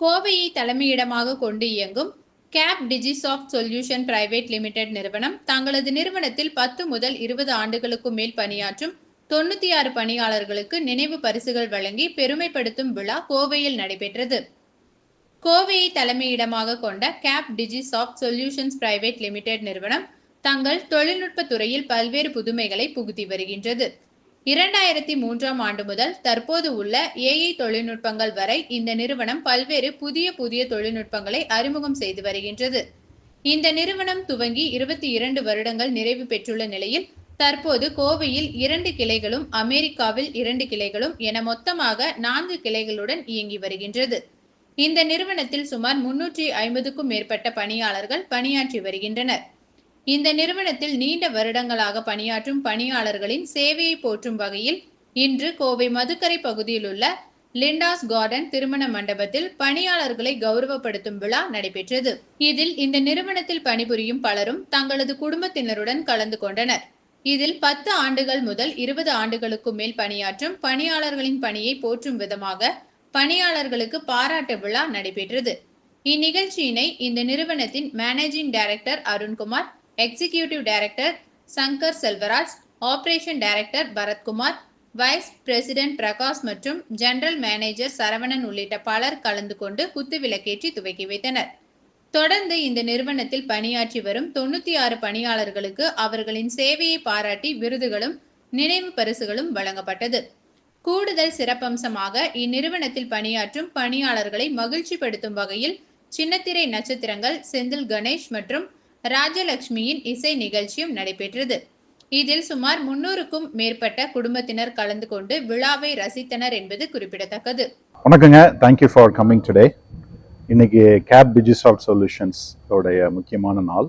கோவையை தலைமையிடமாக கொண்டு இயங்கும் Cap Digisoft solution private limited நிறுவனம் தங்களது நிறுவனத்தில் பத்து முதல் இருபது ஆண்டுகளுக்கும் மேல் பணியாற்றும் தொண்ணூத்தி ஆறு பணியாளர்களுக்கு நினைவு பரிசுகள் வழங்கி பெருமைப்படுத்தும் விழா கோவையில் நடைபெற்றது. கோவையை தலைமையிடமாக கொண்ட Cap Digisoft solutions private limited நிறுவனம் தங்கள் தொழில்நுட்ப துறையில் பல்வேறு புதுமைகளை புகுத்தி வருகின்றது. இரண்டாயிரத்தி மூன்றாம் ஆண்டு முதல் தற்போது உள்ள ஏஐ தொழில்நுட்பங்கள் வரை இந்த நிறுவனம் பல்வேறு புதிய புதிய தொழில்நுட்பங்களை அறிமுகம் செய்து வருகின்றது. இந்த நிறுவனம் துவங்கி இருபத்தி இரண்டு வருடங்கள் நிறைவு பெற்றுள்ள நிலையில் தற்போது கோவையில் இரண்டு கிளைகளும் அமெரிக்காவில் இரண்டு கிளைகளும் என மொத்தமாக நான்கு கிளைகளுடன் இயங்கி வருகின்றது. இந்த நிறுவனத்தில் சுமார் முன்னூற்றி ஐம்பதுக்கும் மேற்பட்ட பணியாளர்கள் பணியாற்றி வருகின்றனர். இந்த நிறுவனத்தில் நீண்ட வருடங்களாக பணியாற்றும் பணியாளர்களின் சேவையை போற்றும் வகையில் இன்று கோவை மதுக்கரை பகுதியில் உள்ள லிண்டாஸ் கார்டன் திருமண மண்டபத்தில் பணியாளர்களை கௌரவப்படுத்தும் விழா நடைபெற்றது. இதில் இந்த நிறுவனத்தில் பணிபுரியும் பலரும் தங்களது குடும்பத்தினருடன் கலந்து கொண்டனர். இதில் பத்து ஆண்டுகள் முதல் இருபது ஆண்டுகளுக்கும் மேல் பணியாற்றும் பணியாளர்களின் பணியை போற்றும் விதமாக பணியாளர்களுக்கு பாராட்டு விழா நடைபெற்றது. இந்நிகழ்ச்சியினை இந்த நிறுவனத்தின் managing director Arunkumar executive director Shankar Selvaraj operation director Bharathkumar vice president Prakash மற்றும் ஜெனரல் மேனேஜர் சரவணன் உள்ளிட்ட பலர் கலந்து கொண்டு குத்துவிளக்கேற்றி துவக்கி வைத்தனர். தொடர்ந்து இந்த நிறுவனத்தில் பணியாற்றி வரும் தொண்ணூத்தி ஆறு பணியாளர்களுக்கு அவர்களின் சேவையை பாராட்டி விருதுகளும் நினைவு பரிசுகளும் வழங்கப்பட்டது. கூடுதல் சிறப்பம்சமாக இந்நிறுவனத்தில் பணியாற்றும் பணியாளர்களை மகிழ்ச்சிப்படுத்தும் வகையில் சின்னத்திரை நட்சத்திரங்கள் செந்தில் கணேஷ் மற்றும் ராஜலட்சுமியின் இசை நிகழ்ச்சியும் நடைபெற்றது. இதில் சுமார் முன்னூறுக்கும் மேற்பட்ட குடும்பத்தினர் கலந்து கொண்டு விழாவை ரசித்தனர் என்பது குறிப்பிடத்தக்கது. வணக்கங்க. Thank you for coming today இன்னைக்கு கேப் டிஜிசால்ட் சொல்யூஷன்ஸ் உடைய முக்கியமான நாள்.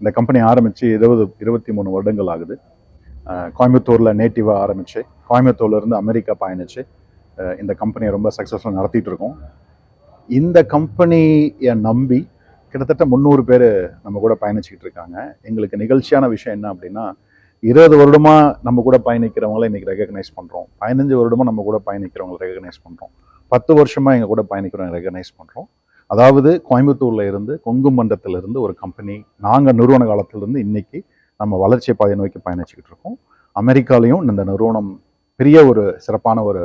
இந்த கம்பெனி ஆரம்பித்து இருபது இருபத்தி மூணு வருடங்கள் ஆகுது. கோயம்புத்தூரில் நேட்டிவாக ஆரம்பித்து கோயம்புத்தூர்லேருந்து அமெரிக்கா பயணித்து இந்த கம்பெனியை ரொம்ப சக்ஸஸ்ஃபுல்லாக நடத்திட்டு இருக்கோம். இந்த கம்பெனியை நம்பி கிட்டத்தட்ட முந்நூறு பேர் நம்ம கூட பயணிச்சுக்கிட்டு இருக்காங்க. எங்களுக்கு நிகழ்ச்சியான விஷயம் என்ன அப்படின்னா இருபது வருடமாக நம்ம கூட பயணிக்கிறவங்கள இன்றைக்கி ரெகக்னைஸ் பண்ணுறோம் பதினஞ்சு வருடமாக நம்ம கூட பயணிக்கிறவங்களை ரெகக்னைஸ் பண்ணுறோம் பத்து வருஷமாக எங்கள் கூட பயணிக்கிறவங்க ரெகக்னைஸ் பண்ணுறோம் அதாவது கோயம்புத்தூரில் இருந்து கொங்கு மண்டலத்திலிருந்து ஒரு கம்பெனி நாங்கள் நிறுவன காலத்திலிருந்து இன்றைக்கி நம்ம வளர்ச்சி பாதையை நோக்கி பயணிச்சுக்கிட்டு இருக்கோம். அமெரிக்காலையும் இந்த நிறுவனம் பெரிய ஒரு சிறப்பான ஒரு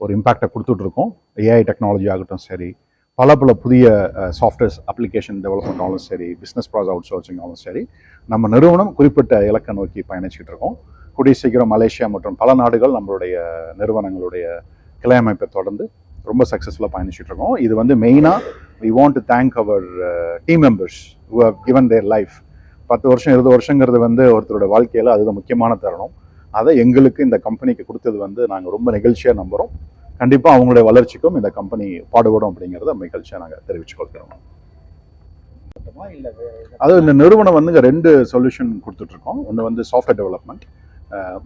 ஒரு இம்பேக்டை கொடுத்துட்ருக்கோம் ஏஐ டெக்னாலஜி ஆகட்டும் சரி பல பல புதிய சாஃப்ட்வேர்ஸ் அப்ளிகேஷன் டெவலப்மெண்ட்டாலும் சரி பிஸ்னஸ் ப்ராஸ் அவுட் சோர்சிங்காலும் சரி நம்ம நிறுவனம் குறிப்பிட்ட இலக்கை நோக்கி பயணிச்சுட்டு இருக்கோம். கூடிய சீக்கிரம் மலேசியா மற்றும் பல நாடுகள் நம்மளுடைய நிறுவனங்களுடைய கிளை அமைப்பை தொடர்ந்து ரொம்ப சக்ஸஸ்ஃபுல்லாக பயணிச்சுட்டு இருக்கோம். இது வந்து மெயினாக we want to thank our team members who have given their life பத்து வருஷம் இருபது வருஷங்கிறது வந்து ஒருத்தரோட வாழ்க்கையில் அதுதான் முக்கியமான தருணம். அதை எங்களுக்கு இந்த கம்பெனிக்கு கொடுத்தது வந்து நாங்கள் ரொம்ப நெகிழ்ச்சியாக நம்புகிறோம் கண்டிப்பாக அவங்களுடைய வளர்ச்சிக்கும் இந்த கம்பெனி பாடுபடும் அப்படிங்கிறத மகிழ்ச்சியாக நாங்கள் தெரிவிச்சு கொள்கிறோம் அது இந்த நிறுவனம் வந்துங்க ரெண்டு சொல்யூஷன் கொடுத்துட்ருக்கோம். ஒன்று வந்து சாஃப்ட்வேர் டெவலப்மெண்ட்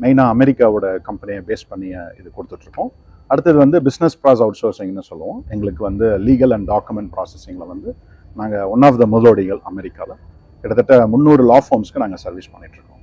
மெயினாக அமெரிக்காவோட கம்பெனியை பேஸ் பண்ணி இது கொடுத்துட்ருக்கோம். அடுத்தது வந்து பிஸ்னஸ் ப்ராஸ் அவுட் சோர்சிங்னு சொல்லுவோம். எங்களுக்கு வந்து லீகல் அண்ட் டாக்குமெண்ட் ப்ராசஸிங்கில் வந்து நாங்கள் ஒன் ஆஃப் த முதலோடிகள் அமெரிக்காவில் கிட்டத்தட்ட முந்நூறு லா ஃபார்ம்ஸ்க்கு நாங்கள் சர்வீஸ் பண்ணிகிட்ருக்கோம்